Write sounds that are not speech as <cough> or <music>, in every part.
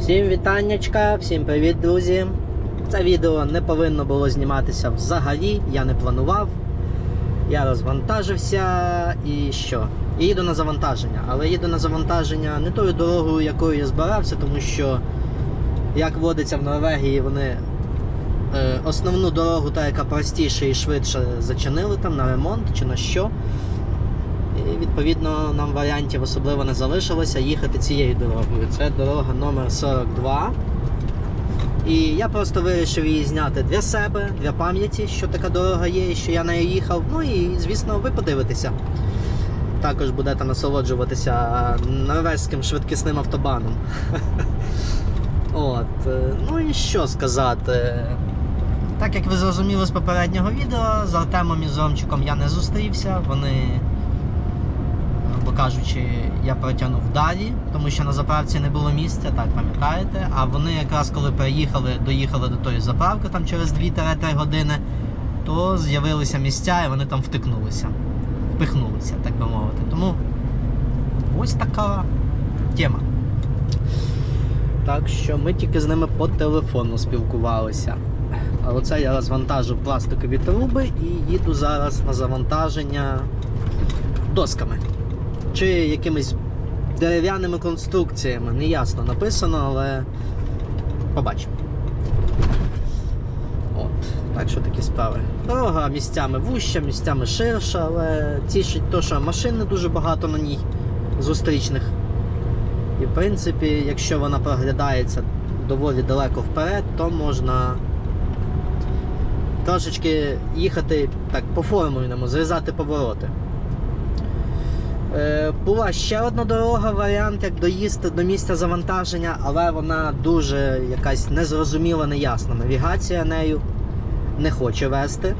Всім вітаннячка, всім привіт, друзі. Це відео не повинно було зніматися взагалі, я не планував. Я розвантажився і що? І їду на завантаження. Але їду на завантаження не тою дорогою, якою я збирався, тому що, як водиться в Норвегії, вони е, основну дорогу, та яка простіше і швидше зачинили там на ремонт чи на що. Відповідно нам варіантів особливо не залишилося їхати цією дорогою. Це дорога номер 42. І я просто вирішив її зняти для себе, для пам'яті, що така дорога є, і що я нею їхав. Ну і, звісно, ви подивитеся. Також будете насолоджуватися норвезьким швидкісним автобаном. <laughs> От. е, Ну і що сказати. Так як ви зрозуміли з попереднього відео, з Артемом і з Ромчиком я не зустрівся. Вони грубо кажучи, я протягнув далі, тому що на заправці не було місця, так пам'ятаєте. А вони якраз коли приїхали, доїхали до тої заправки там через 2-3 години, то з'явилися місця і вони там втикнулися, впихнулися, так би мовити. Тому ось така тема. Так що ми тільки з ними по телефону спілкувалися. А оце я розвантажив пластикові труби і їду зараз на завантаження досками чи якимись дерев'яними конструкціями. Неясно написано, але побачимо. От, так що такі справи. Дорога місцями вуща, місцями ширша, але тішить то, що машин не дуже багато на ній зустрічних. І в принципі, якщо вона проглядається доволі далеко вперед, то можна трошечки їхати так по-формульному, зрізати повороти. Е, Була ще одна дорога, варіант, як доїсти до місця завантаження, але вона дуже якась незрозуміла, неясна. Навігація нею не хоче вести.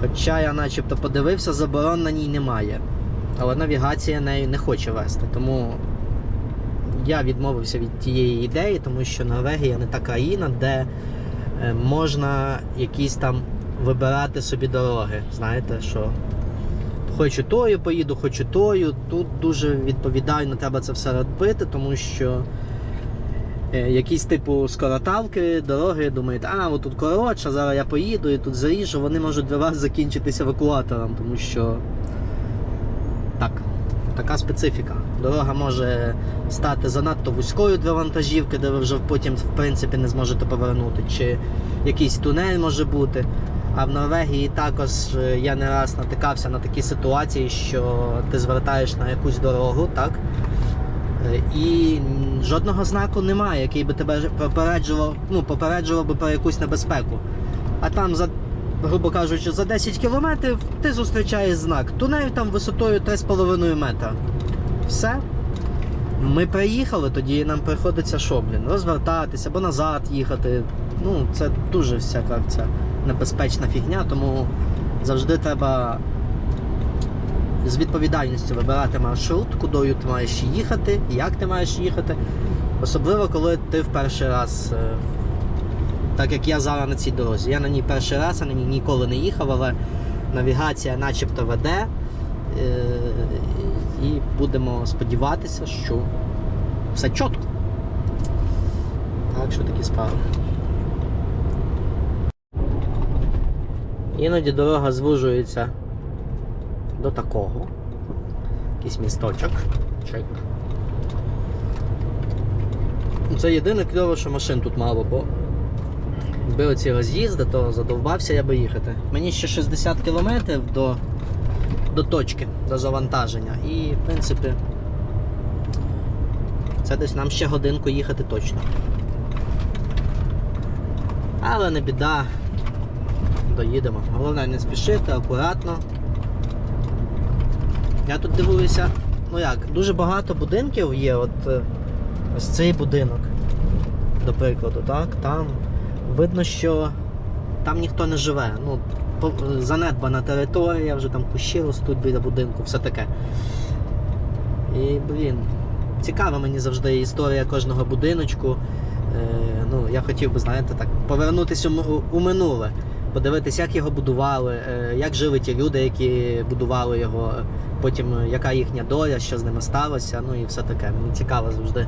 Хоча я начебто подивився, заборон на ній немає. Але навігація нею не хоче вести. Тому я відмовився від тієї ідеї, тому що Норвегія не та країна, де е, можна якісь там вибирати собі дороги. Знаєте, що хочу тою поїду, хочу тою. Тут дуже відповідально треба це все робити, тому що е, якісь типу скороталки, дороги думають, а отут коротше, зараз я поїду і тут заїжджу, вони можуть для вас закінчитися евакуатором, тому що так, така специфіка. Дорога може стати занадто вузькою для вантажівки, де ви вже потім в принципі не зможете повернути, чи якийсь тунель може бути. А в Норвегії також е, я не раз натикався на такі ситуації, що ти звертаєш на якусь дорогу, так? Е, І жодного знаку немає, який би тебе попереджував, ну, попереджував би про якусь небезпеку. А там, за, грубо кажучи, за 10 кілометрів ти зустрічаєш знак. Тунель там висотою 3,5 метра. Все. Ми приїхали, тоді нам приходиться що, блін, розвертатися або назад їхати. Ну, це дуже всяка ця небезпечна фігня, тому завжди треба з відповідальністю вибирати маршрут, кудою ти маєш їхати, як ти маєш їхати. Особливо, коли ти в перший раз, е, так як я зараз на цій дорозі. Я на ній перший раз, я на ній ніколи не їхав, але навігація начебто веде. Е, І будемо сподіватися, що все чітко. Так що такі справи. Іноді дорога звужується до такого. Якийсь місточок. Чек. Це єдине кльово, що машин тут мало, бо якби оці роз'їзди, то задовбався я би їхати. Мені ще 60 кілометрів до, до точки, до завантаження. І, в принципі, це десь нам ще годинку їхати точно. Але не біда, доїдемо. Головне не спішити, акуратно. Я тут дивуюся, ну як, дуже багато будинків є, от е, ось цей будинок, до прикладу, так, там видно, що там ніхто не живе. Ну, занедбана територія, вже там кущі ростуть біля будинку, все таке. І, блін, цікава мені завжди історія кожного будиночку. Е, ну, я хотів би, знаєте, так, повернутися у, у минуле, подивитися, як його будували, е, як жили ті люди, які будували його, потім е, яка їхня доля, що з ними сталося, ну і все таке. Мені цікаво завжди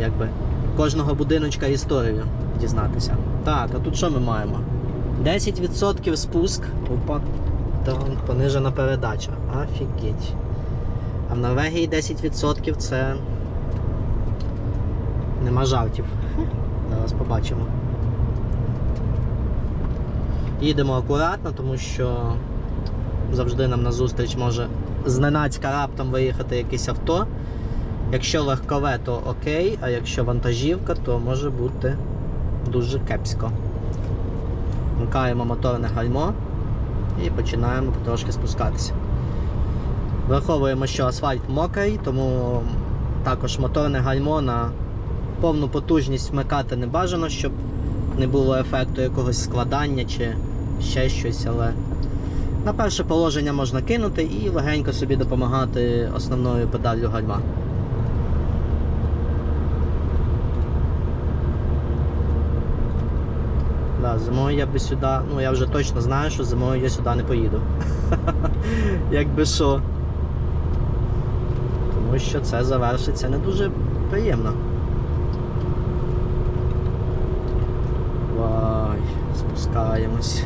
якби кожного будиночка історію дізнатися. Так, а тут що ми маємо? 10% спуск. Опа. Там понижена передача. Офігеть. А в Норвегії 10% це. Нема жартів. Зараз побачимо. Їдемо акуратно, тому що завжди нам назустріч може зненацька раптом виїхати якесь авто. Якщо легкове, то окей, а якщо вантажівка, то може бути дуже кепсько. Вмикаємо моторне гальмо і починаємо потрошки спускатися. Враховуємо, що асфальт мокрий, тому також моторне гальмо на повну потужність вмикати не бажано, щоб не було ефекту якогось складання чи ще щось, але на перше положення можна кинути і легенько собі допомагати основною педаллю гальма. Да, зимою я би сюди, ну я вже точно знаю, що зимою я сюди не поїду. <laughs> Якби що. Тому що це завершиться не дуже приємно. Вай, спускаємось.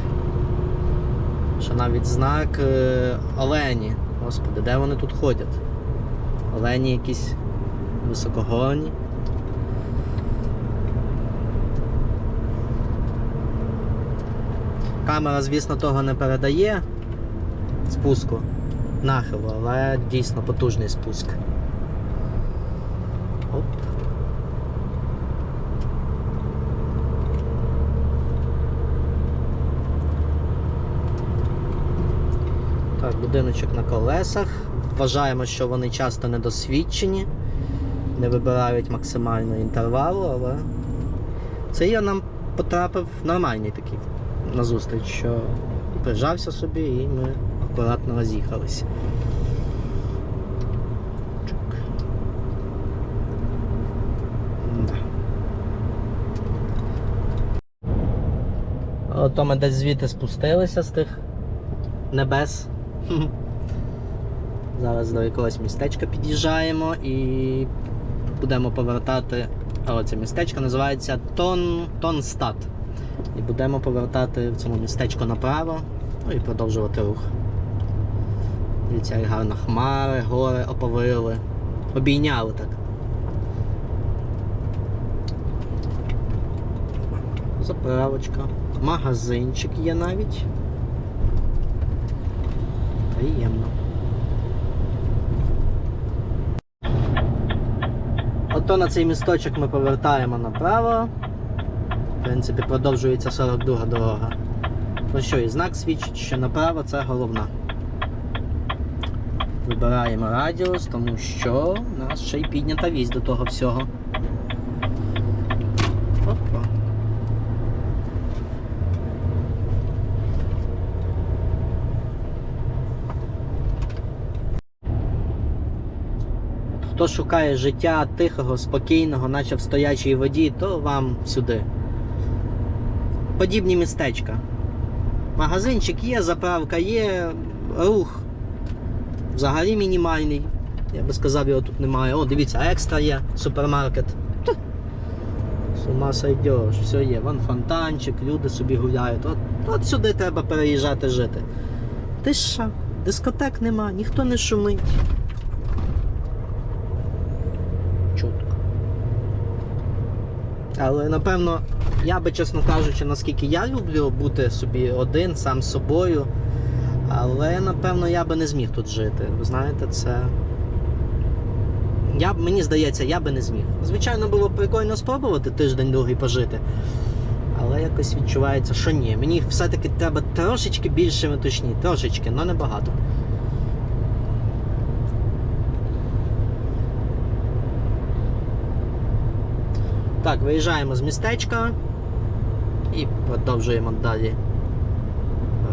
Що навіть знак е, Олені. Господи, де вони тут ходять? Олені якісь високогорні. Камера, звісно, того не передає спуску нахилу, але дійсно потужний спуск. Будиночок на колесах. Вважаємо, що вони часто недосвідчені, не вибирають максимального інтервалу, але це я нам потрапив нормальний такий назустріч, що прижався собі і ми акуратно. Да. Ото ми десь звідти спустилися з тих небес. <laughs> Зараз до якогось містечка під'їжджаємо і будемо повертати. О, це містечко називається Тон... Тонстад. І будемо повертати в цьому містечку направо, ну і продовжувати рух. Дивіться, як гарно хмари, гори оповили. Обійняли так. Заправочка. Магазинчик є навіть. Приємно. Ото на цей місточок ми повертаємо направо. В принципі, продовжується 42 дорога. Ну що, і знак свідчить, що направо це головна. Вибираємо радіус, тому що у нас ще й піднята вісь до того всього. Опа. Хто шукає життя тихого, спокійного, наче в стоячій воді, то вам сюди. Подібні містечка. Магазинчик є, заправка є, рух взагалі мінімальний. Я би сказав, його тут немає. О, дивіться, екстра є, супермаркет. З сойдеш, все є. Вон фонтанчик, люди собі гуляють. От, от сюди треба переїжджати жити. Тиша, дискотек нема, ніхто не шумить. Але напевно, я би, чесно кажучи, наскільки я люблю бути собі один, сам з собою. Але напевно я би не зміг тут жити. Ви знаєте, це. Я, мені здається, я би не зміг. Звичайно, було б прикольно спробувати тиждень другий пожити. Але якось відчувається, що ні. Мені все-таки треба трошечки більше метушні, трошечки, але не Так, виїжджаємо з містечка і продовжуємо далі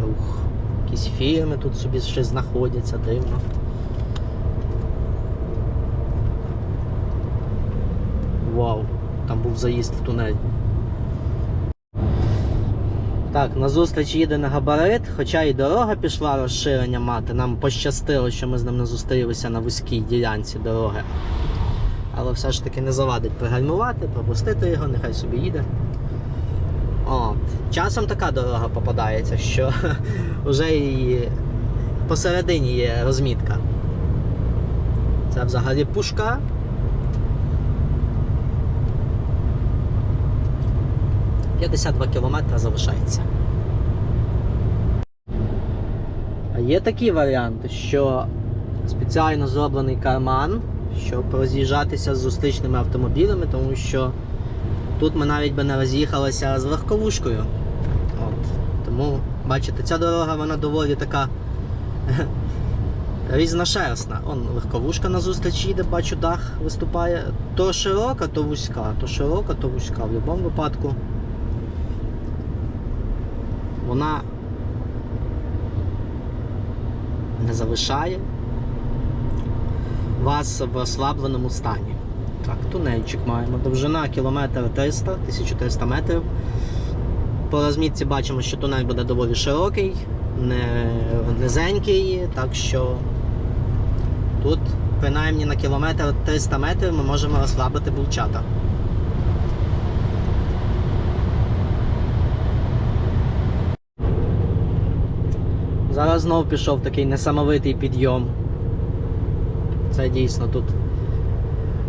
рух. Якісь фірми тут собі ще знаходяться, дивно. Вау, там був заїзд в тунель. Так, назустріч їде на габарит, хоча і дорога пішла розширення мати. Нам пощастило, що ми з ним не зустрілися на вузькій ділянці дороги. Але все ж таки не завадить пригальмувати, пропустити його, нехай собі їде. От. Часом така дорога попадається, що <laughs> вже і посередині є розмітка. Це взагалі пушка. «52 кілометри залишається. А є такі варіанти, що спеціально зроблений карман, щоб роз'їжджатися з зустрічними автомобілями, тому що тут ми навіть би не роз'їхалися з легковушкою. От. Тому, бачите, ця дорога вона доволі така <laughs> різношерстна. Он легковушка на зустріч їде, бачу, дах виступає. То широка, то вузька, то широка, то вузька. В будь-якому випадку вона не залишає вас в ослабленому стані. Так, тунельчик маємо. Довжина кілометр 300, 1300 метрів. По розмітці бачимо, що тунель буде доволі широкий, не низенький, так що тут принаймні на кілометр 300 метрів ми можемо розслабити булчата. Зараз знов пішов такий несамовитий підйом. Це дійсно тут.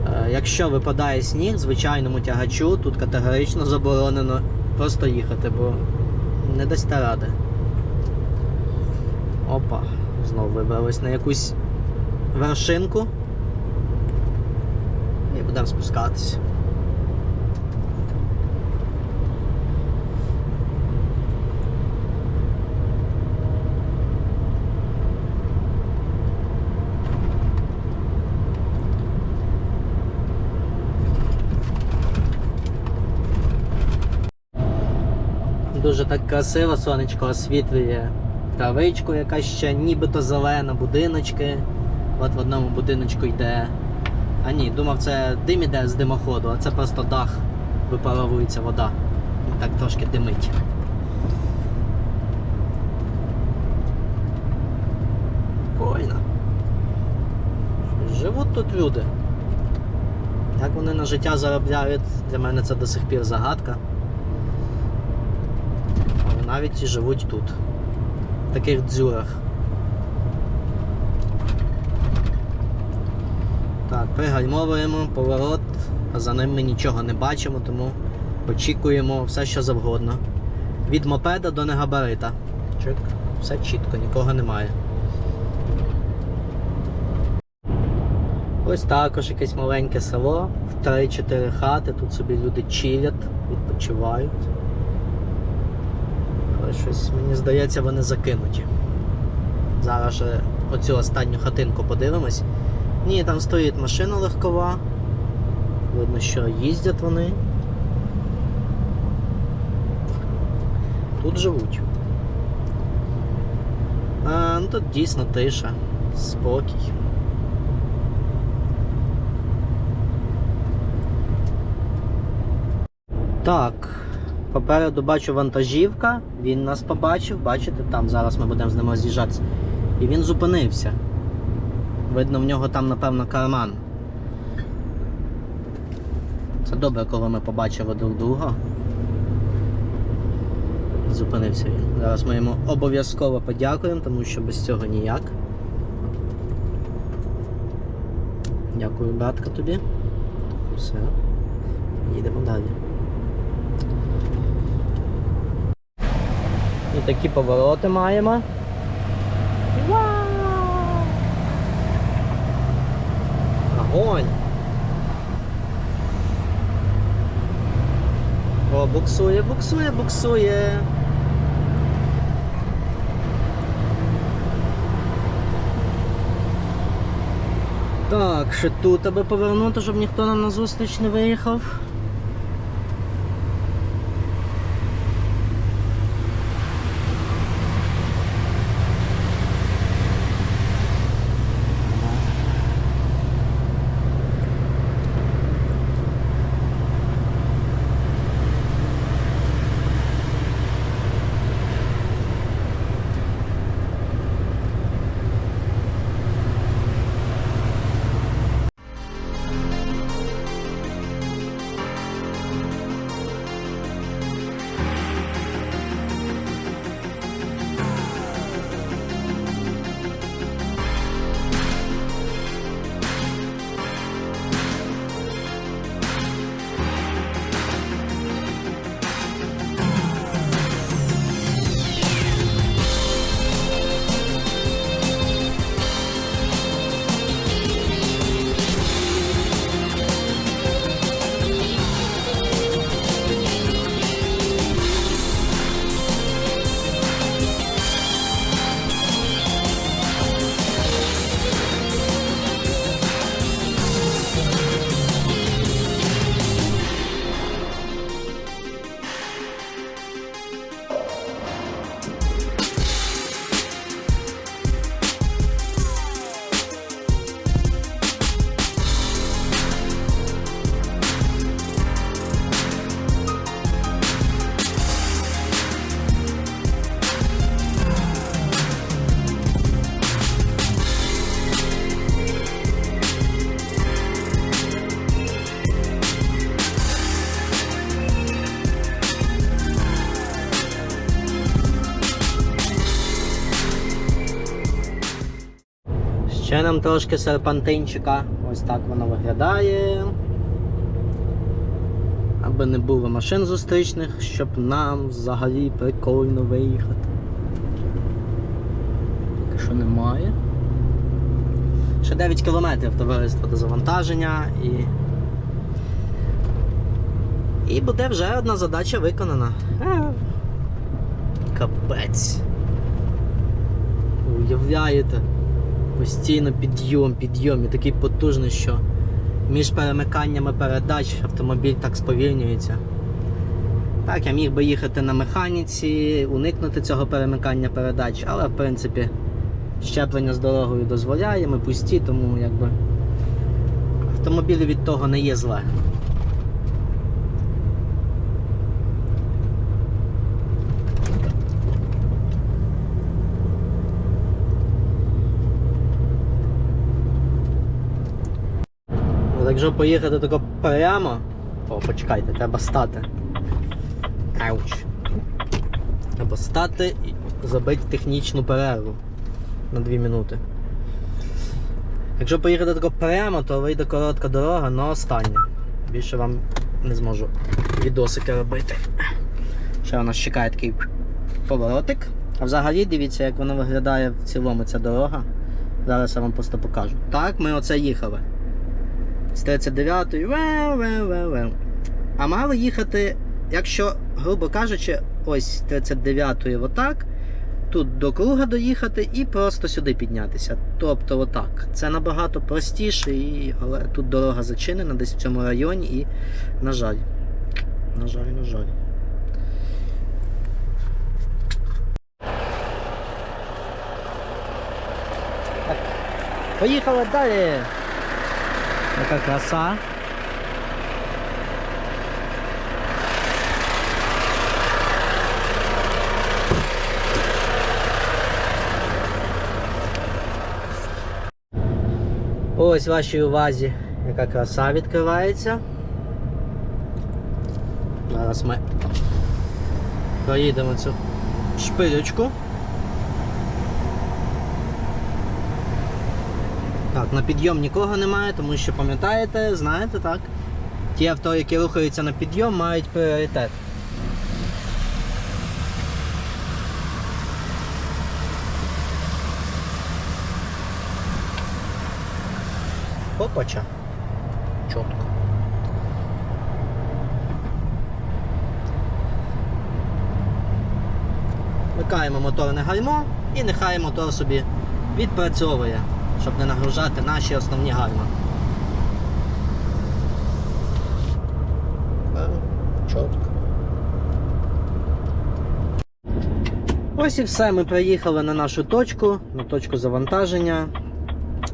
Е, Якщо випадає сніг, звичайному тягачу тут категорично заборонено просто їхати, бо не дасть ради. Опа, знову вибрались на якусь вершинку. І будемо спускатися. Дуже так красиво сонечко освітлює травичку, яка ще нібито зелена, будиночки. От в одному будиночку йде. А ні, думав, це дим іде з димоходу, а це просто дах, випаровується вода. І так трошки димить. Прикольно. Живуть тут люди. Як вони на життя заробляють, для мене це до сих пір загадка. Навіть і живуть тут, в таких дзюрах. Так, пригальмовуємо, поворот, а за ним ми нічого не бачимо, тому очікуємо все, що завгодно. Від мопеда до негабарита. Чик, все чітко, нікого немає. Ось також якесь маленьке село, в 3-4 хати, тут собі люди чилять, відпочивають. Але щось, мені здається, вони закинуті. Зараз ще оцю останню хатинку подивимось. Ні, там стоїть машина легкова. Видно, що їздять вони. Тут живуть. А, ну тут дійсно тиша, спокій. Так, попереду бачу вантажівка, він нас побачив, бачите, там зараз ми будемо з ним роз'їжджатися. І він зупинився. Видно, в нього там, напевно, карман. Це добре, коли ми побачили друг друга. Зупинився він. Зараз ми йому обов'язково подякуємо, тому що без цього ніяк. Дякую, братка, тобі. Все. Їдемо далі. І такі повороти маємо. Огонь! О, буксує, буксує, буксує. Так, ще тут аби повернути, щоб ніхто нам на зустріч не виїхав. Ще нам трошки серпантинчика. Ось так воно виглядає. Аби не було машин зустрічних, щоб нам взагалі прикольно виїхати. Поки що немає. Ще 9 кілометрів товариство до завантаження і. І буде вже одна задача виконана. Капець. Уявляєте? Постійно підйом, підйом і такий потужний, що між перемиканнями передач автомобіль так сповільнюється. Так, я міг би їхати на механіці, уникнути цього перемикання передач, але в принципі щеплення з дорогою дозволяє, ми пусті, тому якби автомобіль від того не є зле. От Якщо поїхати тако прямо, о, почекайте, треба стати. Ауч. Треба стати і забити технічну перерву на 2 минути. Якщо поїхати тако прямо, то вийде коротка дорога, але остання. Більше вам не зможу відосики робити. Ще у нас чекає такий поворотик. А взагалі дивіться, як воно виглядає в цілому ця дорога. Зараз я вам просто покажу. Так, ми оце їхали. З 39-ї. ве, ве, ве, ве. А мали їхати, якщо, грубо кажучи, ось 39-ї отак, тут до круга доїхати і просто сюди піднятися. Тобто отак. Це набагато простіше, і... але тут дорога зачинена десь в цьому районі і, на жаль. На жаль, на жаль. Так. Поїхали далі. Яка краса. Ось вашій увазі, яка краса відкривається. Зараз ми проїдемо цю шпилючку. Так, на підйом нікого немає, тому що пам'ятаєте, знаєте, так? Ті авто, які рухаються на підйом, мають пріоритет. Опача. Чітко. Вмикаємо моторне гальмо і нехай мотор собі відпрацьовує, щоб не нагружати наші основні гальма. Е, Чітко. Ось і все, ми приїхали на нашу точку, на точку завантаження.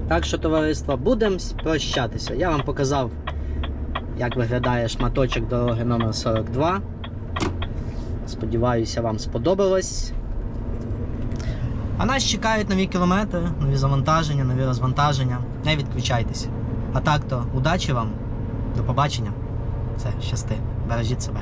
Так що, товариство, будемо прощатися. Я вам показав, як виглядає шматочок дороги номер 42. Сподіваюся, вам сподобалось. А нас чекають нові кілометри, нові завантаження, нові розвантаження. Не відключайтеся. А так то, удачі вам, до побачення. Все, щасти. Бережіть себе.